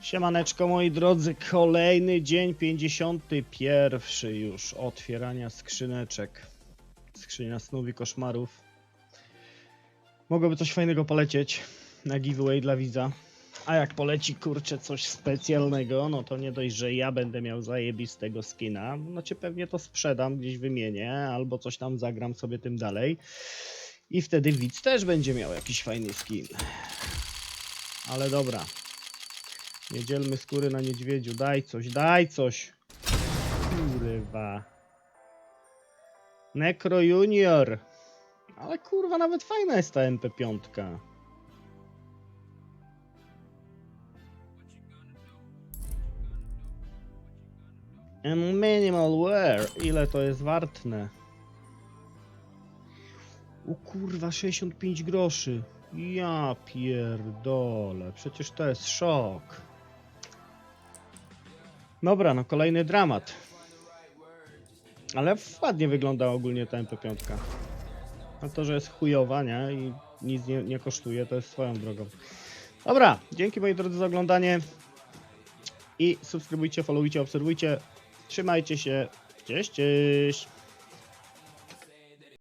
Siemaneczko moi drodzy, kolejny dzień, 51 już otwierania skrzyneczek. Skrzynia snów i koszmarów. Mogłoby coś fajnego polecieć na giveaway dla widza. A jak poleci kurczę coś specjalnego, no to nie dość, że ja będę miał zajebistego skina, no cię pewnie to sprzedam, gdzieś wymienię, albo coś tam zagram sobie tym dalej. I wtedy widz też będzie miał jakiś fajny skin. Ale dobra, nie dzielmy skóry na niedźwiedziu. Daj coś, daj coś. Kurwa. Necro Junior. Ale kurwa, nawet fajna jest ta MP5. And minimal wear. Ile to jest wartne? O kurwa, 65 groszy. Ja pierdolę, przecież to jest szok. Dobra, no kolejny dramat. Ale ładnie wygląda ogólnie ta MP5. A to, że jest chujowa, nie? I nic nie, nie kosztuje, to jest swoją drogą. Dobra, dzięki moi drodzy za oglądanie. I subskrybujcie, followujcie, obserwujcie. Trzymajcie się. Cześć, cześć.